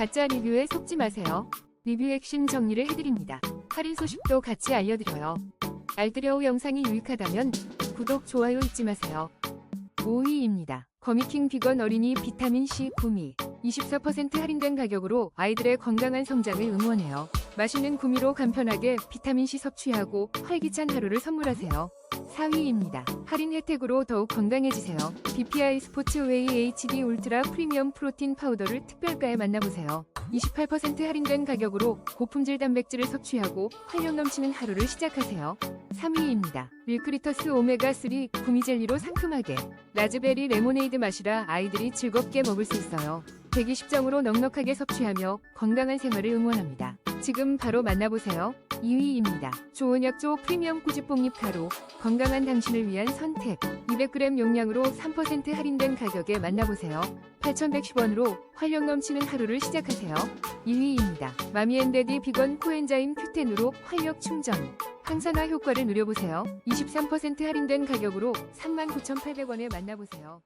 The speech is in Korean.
가짜 리뷰에 속지 마세요. 리뷰 핵심 정리를 해드립니다. 할인 소식도 같이 알려드려요. 알뜰여우 영상이 유익하다면 구독, 좋아요 잊지 마세요. 5위입니다. 거미킹 비건 어린이 비타민C 구미 24% 할인된 가격으로 아이들의 건강한 성장을 응원해요. 맛있는 구미로 간편하게 비타민C 섭취하고 활기찬 하루를 선물하세요. 4위입니다. 할인 혜택으로 더욱 건강해지세요. BPI 스포츠웨이 HD 울트라 프리미엄 프로틴 파우더를 특별가에 만나보세요. 28% 할인된 가격으로 고품질 단백질을 섭취하고 활력 넘치는 하루를 시작하세요. 3위입니다. 밀크리터스 오메가3 구미젤리로 상큼하게 라즈베리 레모네이드 맛이라 아이들이 즐겁게 먹을 수 있어요. 120점으로 넉넉하게 섭취하며 건강한 생활을 응원합니다. 지금 바로 만나보세요. 2위입니다. 좋은 약조 프리미엄 꾸지뽕잎 가루 건강한 당신을 위한 선택 200g 용량으로 3% 할인된 가격에 만나보세요. 8,110원으로 활력 넘치는 하루를 시작하세요. 1위입니다. 마미앤데디 비건 코엔자임 큐텐으로 활력 충전 항산화 효과를 누려보세요. 23% 할인된 가격으로 39,800원에 만나보세요.